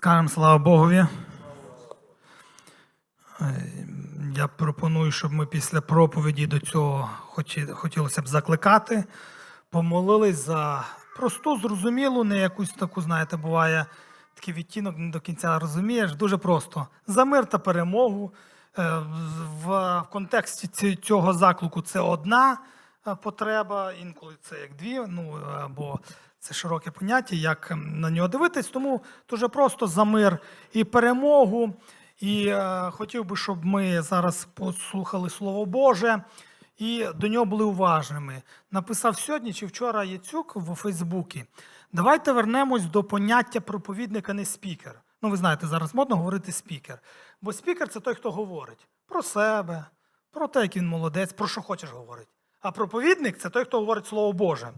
Скажемо слава Богові. Е, Я пропоную, щоб ми після проповіді до цього хотілося б закликати, помолились за просту, зрозумілу, не якусь таку, знаєте, буває такий відтінок, не до кінця розумієш. Дуже просто. За мир та перемогу. Е, В в контексті цього заклику це одна е, потреба, інколи це як дві, ну або це широке поняття, як ем, на нього дивитись. Тому дуже просто за мир і перемогу. І е, хотів би, щоб ми зараз послухали Слово Боже і до нього були уважними. Написав сьогодні чи вчора Яцюк в Фейсбуці. Давайте вернемось до поняття проповідника, не спікер. Ну, ви знаєте, зараз модно говорити спікер. Бо спікер це той, хто говорить про себе, про те, як він молодець, про що хочеш говорити. А проповідник це той, хто говорить Слово Боже.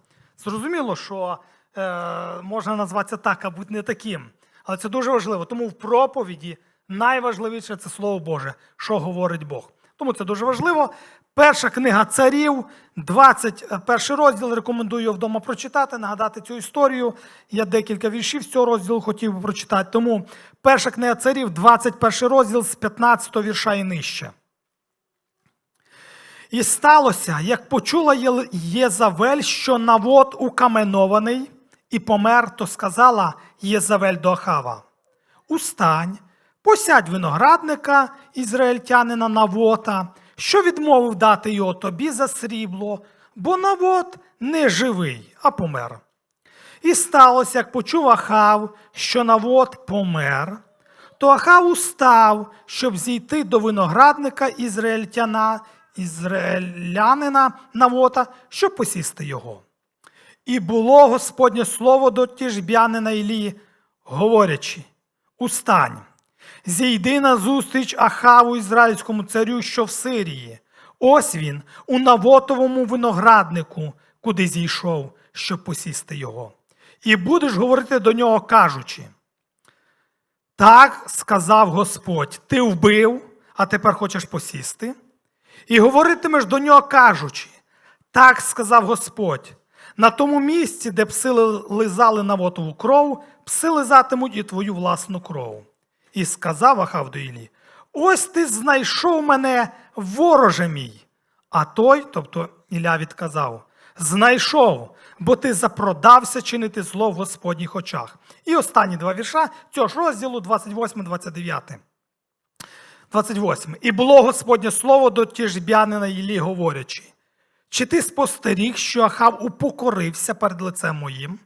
Зрозуміло, що е, можна назватися так, а бути не таким. Але це дуже важливо. Тому в проповіді найважливіше це Слово Боже, що говорить Бог. Тому це дуже важливо. Перша книга царів, 21 розділ. Рекомендую його вдома прочитати, нагадати цю історію. Я декілька віршів з цього розділу хотів би прочитати. Тому перша книга царів, 21 розділ з 15 вірша і нижче. І сталося, як почула Єзавель, що навод укаменований, і помер, то сказала Єзавель до Ахава: Устань, посядь виноградника ізраїльтянина Навота, що відмовив дати його тобі за срібло, бо навод не живий, а помер. І сталося, як почув Ахав, що навод помер, то Ахав устав, щоб зійти до виноградника ізраїльтяна, ізраїлянина Навота, щоб посісти його. І було Господнє слово до тіжбянина Ілії, говорячи: Устань, зійди назустріч Ахаву ізраїльському царю, що в Сирії. Ось він у Навотовому винограднику, куди зійшов, щоб посісти його. І будеш говорити до нього, кажучи: Так сказав Господь, ти вбив, а тепер хочеш посісти. І говоритимеш до нього, кажучи: Так сказав Господь, на тому місці, де пси ли- лизали навотову кров, пси лизатимуть і твою власну кров. І сказав Ахав до Іллі, ось ти знайшов мене, вороже мій. А той, тобто Ілля відказав, знайшов, бо ти запродався чинити зло в Господніх очах. І останні два вірша цього ж розділу 28-29. 28. І було Господнє слово до тіжбянина Іллі, говорячи, чи ти спостеріг, що Ахав упокорився перед лицем моїм?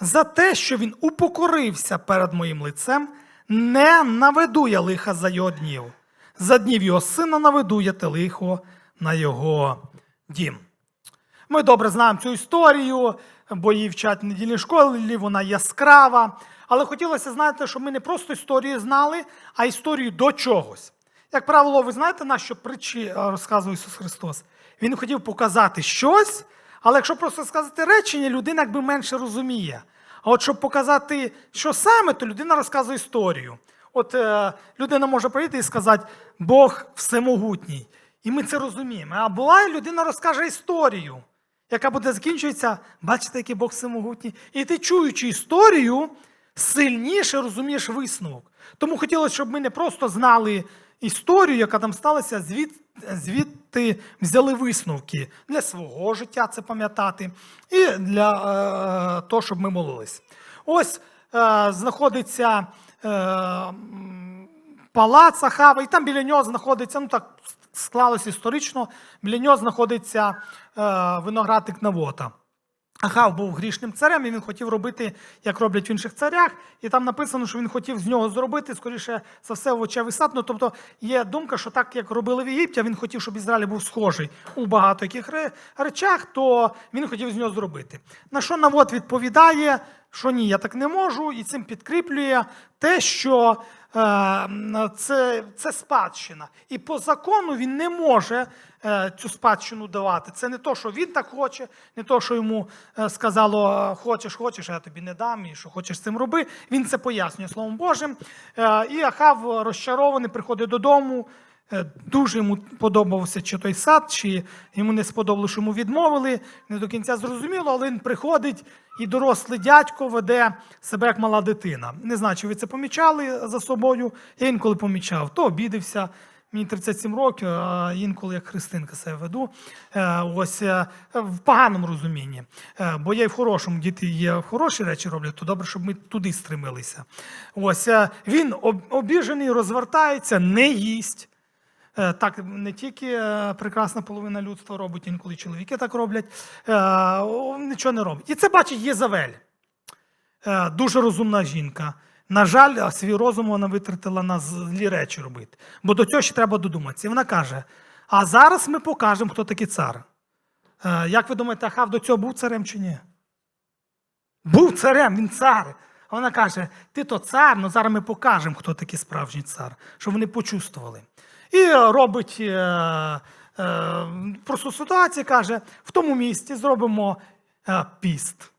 За те, що він упокорився перед моїм лицем, не наведу я лиха за його днів. За днів його сина наведу я те лихо на його дім. Ми добре знаємо цю історію, бо її вчать в недільній школі, вона яскрава. Але хотілося знаєте, щоб ми не просто історію знали, а історію до чогось. Як правило, ви знаєте, на що притчі е, розказував Ісус Христос? Він хотів показати щось, але якщо просто сказати речення, людина якби менше розуміє. А от щоб показати, що саме, то людина розказує історію. От е, людина може прийти і сказати, Бог всемогутній. І ми це розуміємо. А була людина розкаже історію, яка буде закінчуватися, бачите, який Бог всемогутній. І ти, чуючи історію, сильніше розумієш висновок. Тому хотілося, щоб ми не просто знали історію, яка там сталася, звід, звідти взяли висновки для свого життя це пам'ятати, і для е, того, щоб ми молились. Ось е, знаходиться. Е, палац Ахава, і там біля нього знаходиться, ну так склалося історично, біля нього знаходиться е, виноградник Навота. Ахав був грішним царем, і він хотів робити, як роблять в інших царях. І там написано, що він хотів з нього зробити, скоріше за все, овочевий сад. Ну, тобто є думка, що так, як робили в Єгипті, він хотів, щоб Ізраїль був схожий у багато яких речах, то він хотів з нього зробити. На що Навод відповідає, що ні, я так не можу, і цим підкріплює те, що це, це спадщина. І по закону він не може е, цю спадщину давати. Це не то, що він так хоче, не то, що йому е, сказало, хочеш, хочеш, я тобі не дам, і що хочеш з цим роби. Він це пояснює Словом Божим. Е, і Ахав розчарований, приходить додому. Е, Дуже йому подобався чи той сад, чи йому не сподобалося, що йому відмовили. Не до кінця зрозуміло, але він приходить і дорослий дядько веде себе як мала дитина. Не знаю, чи ви це помічали за собою. Я інколи помічав, то обідався. Мені 37 років, а інколи як христинка себе веду. Е, Ось е, в поганому розумінні. Бо я і в хорошому, діти є хороші речі роблять, то добре, щоб ми туди стремилися. Ось він обіжений, розвертається, не їсть. Е, Так, не тільки е, прекрасна половина людства робить, інколи чоловіки так роблять, е, нічого не робить. І це бачить Єзавель. Дуже розумна жінка. На жаль, свій розум вона витратила на злі речі робити. Бо до цього ще треба додуматися. І вона каже: а зараз ми покажемо, хто такий цар. Як ви думаєте, Ахав до цього був царем чи ні? Був царем, він цар. А вона каже: ти то цар, ну зараз ми покажемо, хто такий справжній цар, щоб вони почувствували. І робить е, е, просту ситуацію, каже: в тому місці зробимо е, піст,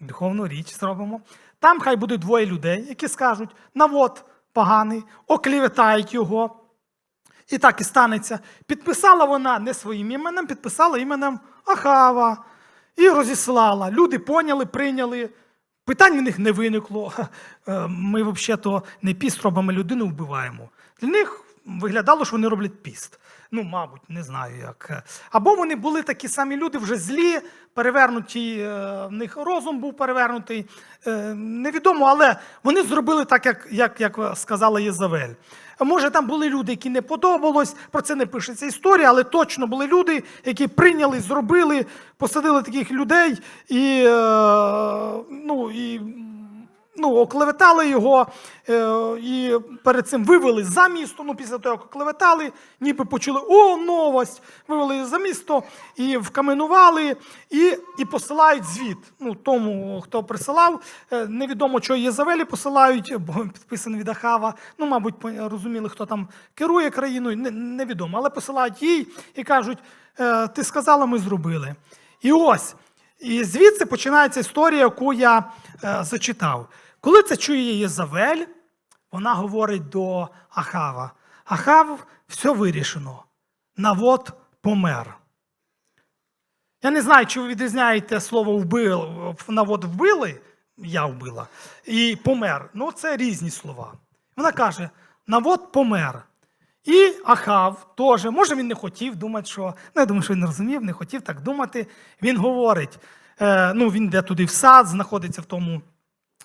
духовну річ зробимо. Там хай будуть двоє людей, які скажуть: навод поганий, оклеветають його. І так і станеться. Підписала вона не своїм іменем, підписала іменем Ахава і розіслала. Люди поняли, прийняли. Питань в них не виникло. Е, Ми взагалі, то не піст робимо, людину вбиваємо. Для них виглядало, що вони роблять піст. Ну, мабуть, не знаю як. Або вони були такі самі люди, вже злі, перевернуті, е, в них розум був перевернутий. Е, Невідомо, але вони зробили так, як, як, як сказала Єзавель. Може, там були люди, які не подобалось, про це не пишеться історія, але точно були люди, які прийняли, зробили, посадили таких людей і, е, ну, і ну, оклеветали його е, і перед цим вивели за місто. Ну, після того, як оклеветали, ніби почули о, новость, вивели за місто і вкаменували, і, і посилають звіт. Ну, тому, хто присилав, е, невідомо, що Єзавелі посилають, бо підписаний від Ахава. Ну, мабуть, розуміли, хто там керує країною, не, невідомо. Але посилають їй і кажуть: е, ти сказала, ми зробили. І ось. І звідси починається історія, яку я е, зачитав. Коли це чує Єзавель, вона говорить до Ахава: Ахав, все вирішено. Навод помер. Я не знаю, чи ви відрізняєте слово вбив, навод вбили, я вбила, і помер. Ну, це різні слова. Вона каже: навод помер. І Ахав теж, може, він не хотів думати, що. Ну, я думаю, що він розумів, не хотів так думати. Він говорить: е, ну, він йде туди в сад, знаходиться в тому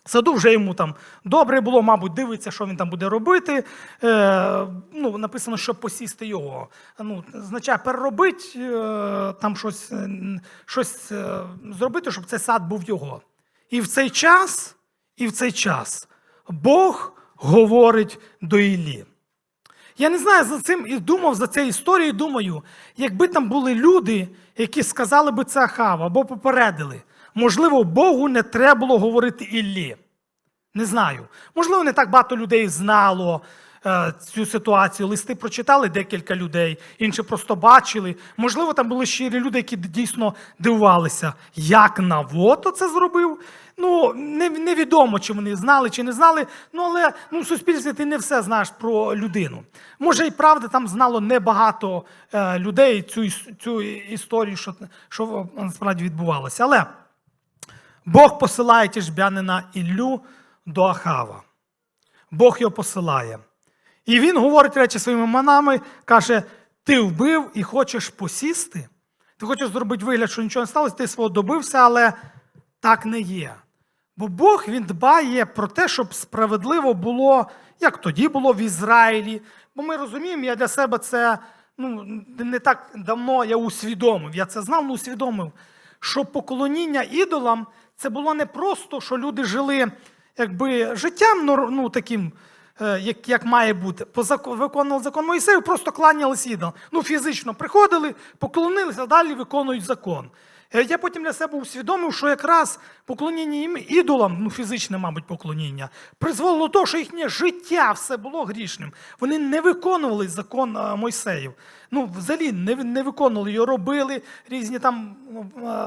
саду, вже йому там добре було, мабуть, дивиться, що він там буде робити. Е, ну, написано, щоб посісти його. Ну, означає переробити, е, там щось, е, щось е, зробити, щоб цей сад був його. І в цей час, і в цей час Бог говорить до Іллі. Я не знаю за цим і думав за цією історією, думаю, якби там були люди, які сказали би це Ахаву або попередили, можливо, Богу не треба було говорити Іллі. Не знаю. Можливо, не так багато людей знало е, цю ситуацію. Листи прочитали декілька людей, інші просто бачили. Можливо, там були щирі люди, які дійсно дивувалися, як Навото це зробив. Ну, не- невідомо, чи вони знали, чи не знали. Ну, але ну, в суспільстві ти не все знаєш про людину. Може, і правда, там знало небагато е, людей цю, цю історію, що, що насправді відбувалося. Але Бог посилає тяжбянина Іллю до Ахава. Бог його посилає. І він говорить речі своїми манами, каже: ти вбив і хочеш посісти? Ти хочеш зробити вигляд, що нічого не сталося, ти свого добився, але так не є. Бо Бог він дбає про те, щоб справедливо було, як тоді було в Ізраїлі. Бо ми розуміємо, я для себе це ну, не так давно я усвідомив. Я це знав, але усвідомив, що поклоніння ідолам це було не просто, що люди жили якби життям ну, таким, е, як, як має бути. Виконували закон Моїсею, просто кланялись ідолам. Ну, фізично приходили, поклонилися, далі виконують закон. Е, Я потім для себе усвідомив, що якраз поклоніння їм ідолам, ну фізичне, мабуть, поклоніння, призвело до того, що їхнє життя все було грішним. Вони не виконували закон е, Мойсеїв. Ну, взагалі не, не виконували його, робили різні там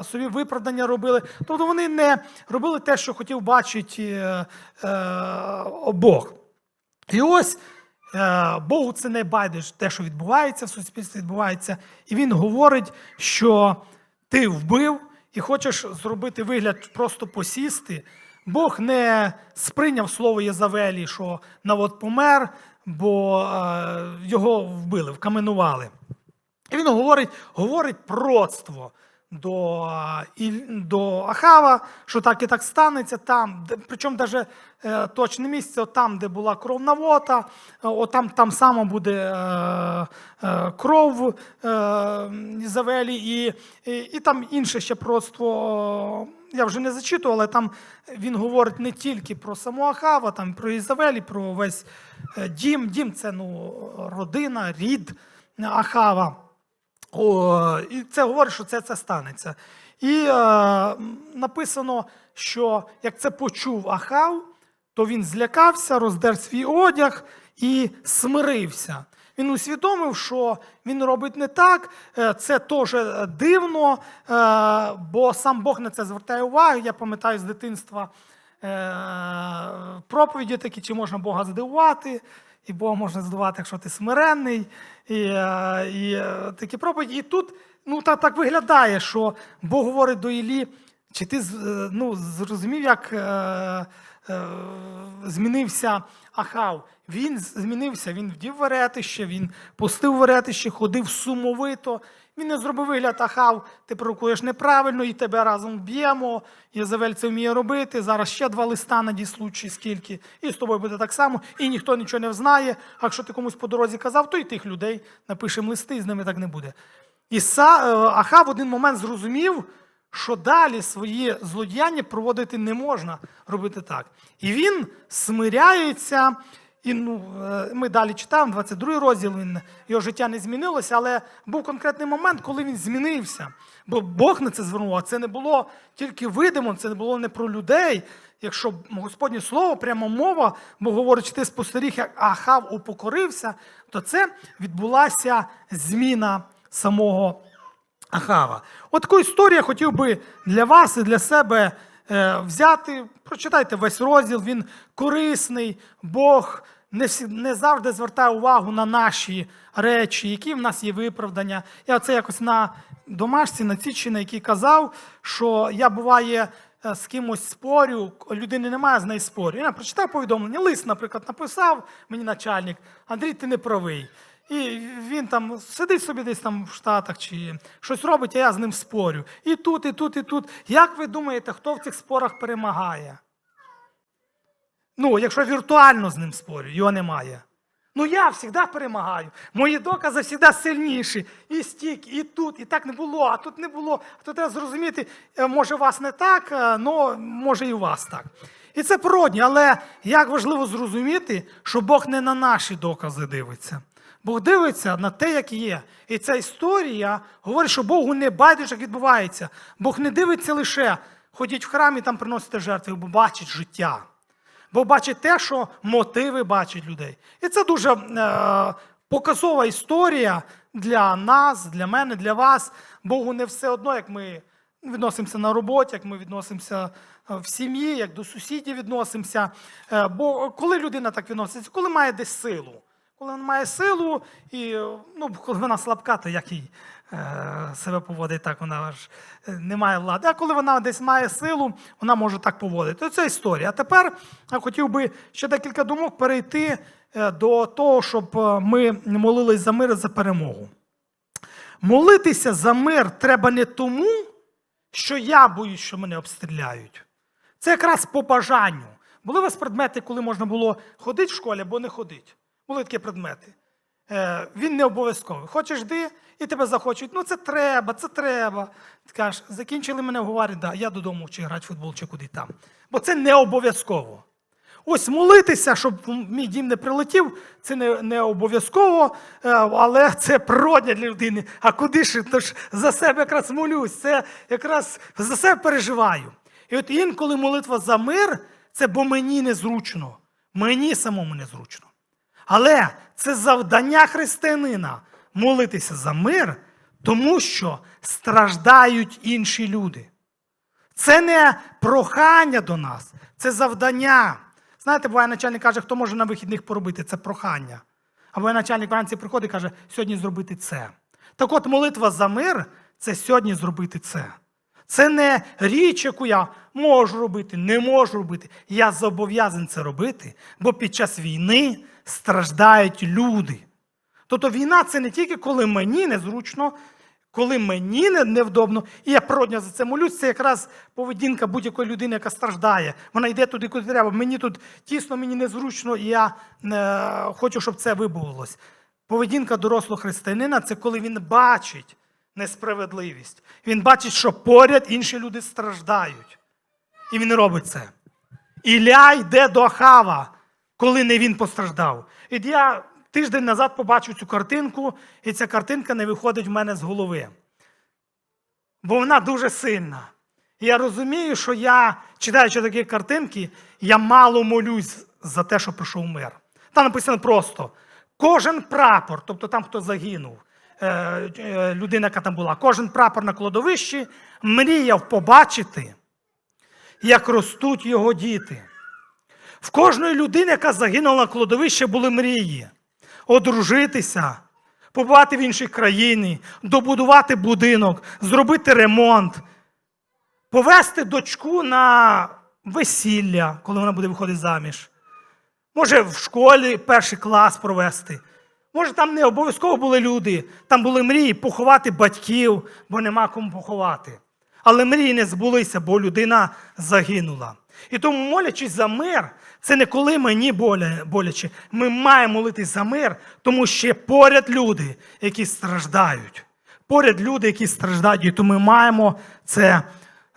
е, собі виправдання робили. Тобто вони не робили те, що хотів бачити е, е, Бог. І ось Богу це не байдуже те, що відбувається в суспільстві, відбувається. І він говорить, що ти вбив і хочеш зробити вигляд просто посісти. Бог не сприйняв слово Єзавелі, що навод помер, бо е, його вбили, вкаменували. І він говорить, говорить пророцтво до, до Ахава, що так і так станеться там, причому навіть е, точне місце, там, де була кров Навота, е, от там, само буде е, кров Ізавелі, і, і, і там інше ще пророцтво, е, я вже не зачитував, але там він говорить не тільки про саму Ахава, там про Ізавелі, про весь дім. Дім це ну, родина, рід Ахава. О, і це говорить, що це, це станеться. І е, написано, що як це почув Ахав, то він злякався, роздер свій одяг і смирився. Він усвідомив, що він робить не так, е, це теж дивно, е, бо сам Бог на це звертає увагу. Я пам'ятаю з дитинства е, проповіді такі, чи можна Бога здивувати, і Бога можна здивувати, якщо ти смиренний, і, е, і е, такі проповіді. І тут ну, так, так виглядає, що Бог говорить до Іллі, чи ти е, ну, зрозумів, як змінився Ахав? Він змінився, він вдів веретище, він пустив веретище, ходив сумовито. Він не зробив вигляд, Ахав, ти пророкуєш неправильно, і тебе разом б'ємо. Єзавель це вміє робити. Зараз ще два листа надіслуть, чи скільки, і з тобою буде так само, і ніхто нічого не знає. А якщо ти комусь по дорозі казав, то і тих людей напишемо листи, і з ними так не буде. І Са, е, Ахав в один момент зрозумів, що далі свої злодіяння проводити не можна робити так. І він смиряється. І ну, е, ми далі читаємо, 22 розділ, він, його життя не змінилося, але був конкретний момент, коли він змінився. Бо Бог на це звернув, а це не було тільки видимо, це не було не про людей. Якщо Господнє слово, прямо мова, бо говорить, що ти спостеріг, як Ахав упокорився, то це відбулася зміна самого Ахава. От таку історію я хотів би для вас і для себе е, взяти. Прочитайте весь розділ, він корисний. Бог не, завжди звертає увагу на наші речі, які в нас є виправдання. Я це якось на домашці, на цічі, на який казав, що я буває. е, З кимось спорю, людини немає, з нею спорю. Я прочитав повідомлення, лист, наприклад, написав мені начальник, Андрій, ти не правий. І він там сидить собі десь там в Штатах чи щось робить, а я з ним спорю. І тут, і тут, і тут. Як ви думаєте, хто в цих спорах перемагає? Ну, якщо віртуально з ним спорю, його немає. Ну я завжди перемагаю. Мої докази завжди сильніші. І стік, і тут, і так не було, а тут не було. А тут треба зрозуміти, е, може, вас не так, але може і у вас так. І це природні, але як важливо зрозуміти, що Бог не на наші докази дивиться. Бог дивиться на те, як є. І ця історія говорить, що Богу не байдуже, як відбувається. Бог не дивиться лише ходіть в храм і там приносите жертви, бо бачить життя. Бо бачить те, що мотиви бачать людей. І це дуже е, показова історія для нас, для мене, для вас. Богу не все одно, як ми відносимося на роботі, як ми відносимося е, в сім'ї, як до сусідів відносимося. Е, бо коли людина так відноситься, коли має десь силу. Коли вона має силу, і е, ну, коли вона слабка, то як їй е, себе поводить, так вона ж е, не має влади. А коли вона десь має силу, вона може так поводити. Це історія. А тепер я хотів би ще декілька думок перейти е, до того, щоб е, ми молились за мир і за перемогу. Молитися за мир треба не тому, що я боюсь, що мене обстріляють. Це якраз по бажанню. Були у вас предмети, коли можна було ходити в школі або не ходити. Були такі предмети. Е, він не обов'язковий. Хочеш йди, і тебе захочуть. Ну це треба, це треба. Ти кажеш, закінчили мене говорять, да, я додому чи грати в футбол, чи куди там. Бо це не обов'язково. Ось молитися, щоб мій дім не прилетів, це не, не обов'язково, е, але це природня для людини. А куди ж? Тож за себе якраз молюсь, це якраз за себе переживаю. І от інколи молитва за мир це бо мені незручно, мені самому незручно. Але це завдання християнина молитися за мир, тому що страждають інші люди. Це не прохання до нас, це завдання. Знаєте, буває начальник каже, хто може на вихідних поробити, це прохання. Або начальник вранці приходить і каже, сьогодні зробити це. Так от молитва за мир це сьогодні зробити це. Це не річ, яку я можу робити, не можу робити. Я зобов'язаний це робити, бо під час війни страждають люди. Тобто війна це не тільки коли мені незручно, коли мені невдобно, і я природньо за це молюсь, це якраз поведінка будь-якої людини, яка страждає. Вона йде туди, куди треба. Мені тут тісно, мені незручно, і я е, хочу, щоб це вибувалось. Поведінка дорослого християнина це коли він бачить несправедливість. Він бачить, що поряд інші люди страждають. І він робить це. Ілля йде до Ахава, коли не він постраждав. І я тиждень назад побачив цю картинку, і ця картинка не виходить в мене з голови. Бо вона дуже сильна. І я розумію, що я, читаючи такі картинки, я мало молюсь за те, що прийшов мир. Там написано просто: кожен прапор, тобто там, хто загинув, е, е, людина, яка там була, кожен прапор на кладовищі мріяв побачити, як ростуть його діти. В кожної людини, яка загинула на кладовищі, були мрії одружитися, побувати в іншій країні, добудувати будинок, зробити ремонт, повести дочку на весілля, коли вона буде виходити заміж. Може, в школі перший клас провести. Може, там не обов'язково були люди, там були мрії поховати батьків, бо нема кому поховати. Але мрії не збулися, бо людина загинула. І тому, молячись за мир, це не коли мені боля- боляче. Ми маємо молитись за мир, тому що поряд люди, які страждають. Поряд люди, які страждають, і тому ми маємо це,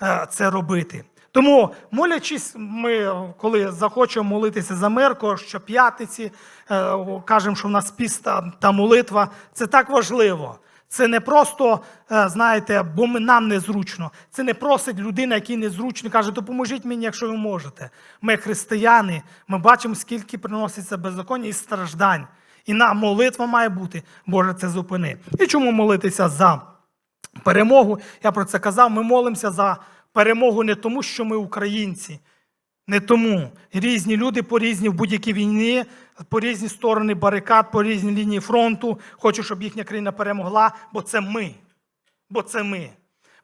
е, це робити. Тому, молячись, ми, коли захочемо молитися за мир, щоп'ятниці, е, кажемо, що в нас піст та, та молитва, це так важливо. Це не просто, е, знаєте, бо нам незручно. Це не просить людина, якій незручно, каже, допоможіть мені, якщо ви можете. Ми християни, ми бачимо, скільки приноситься беззаконня і страждань. І нам молитва має бути, Боже, це зупини. І чому молитися за перемогу? Я про це казав. Ми молимося за перемогу не тому, що ми українці. Не тому. Різні люди по різні в будь-якій війні, по різні сторони барикад, по різні лінії фронту, хочуть, щоб їхня країна перемогла, бо це ми. Бо це ми.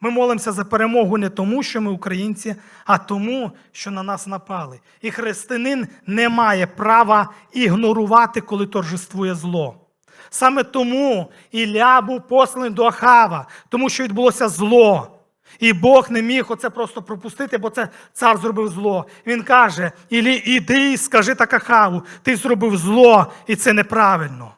Ми молимося за перемогу не тому, що ми українці, а тому, що на нас напали. І християнин не має права ігнорувати, коли торжествує зло. Саме тому Ілля був посланий до Ахава, тому що відбулося зло. І Бог не міг оце просто пропустити, бо це цар зробив зло. Він каже: Ілі, іди скажи так Ахаву, ти зробив зло, і це неправильно.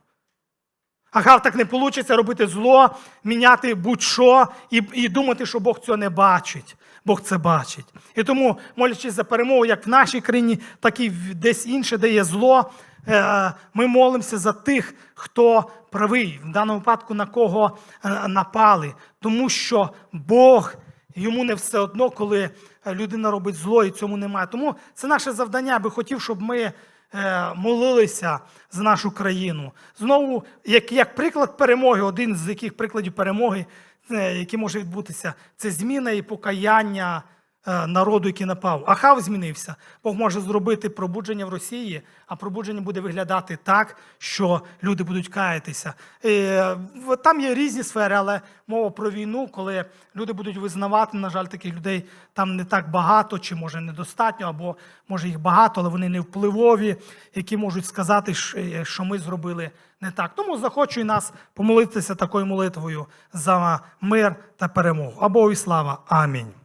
Агав так не вийде робити зло, міняти будь-що і, і думати, що Бог цього не бачить. Бог це бачить. І тому, молячись за перемогу, як в нашій країні, так і десь інше, де є зло, е, ми молимося за тих, хто правий, в даному випадку на кого е, напали. Тому що Бог йому не все одно, коли е, людина робить зло, і цьому немає. Тому це наше завдання, Я би хотів, щоб ми е, молилися за нашу країну. Знову, як, як приклад перемоги, один з яких прикладів перемоги, е, який може відбутися, це зміна і покаяння народу, який напав. Ахав змінився. Бог може зробити пробудження в Росії, а пробудження буде виглядати так, що люди будуть каятися. Е, Там є різні сфери, але мова про війну, коли люди будуть визнавати, на жаль, таких людей там не так багато, чи може недостатньо, або може їх багато, але вони не впливові, які можуть сказати, е, що ми зробили не так. Тому захочу нас помолитися такою молитвою за мир та перемогу. А Богу і слава. Амінь.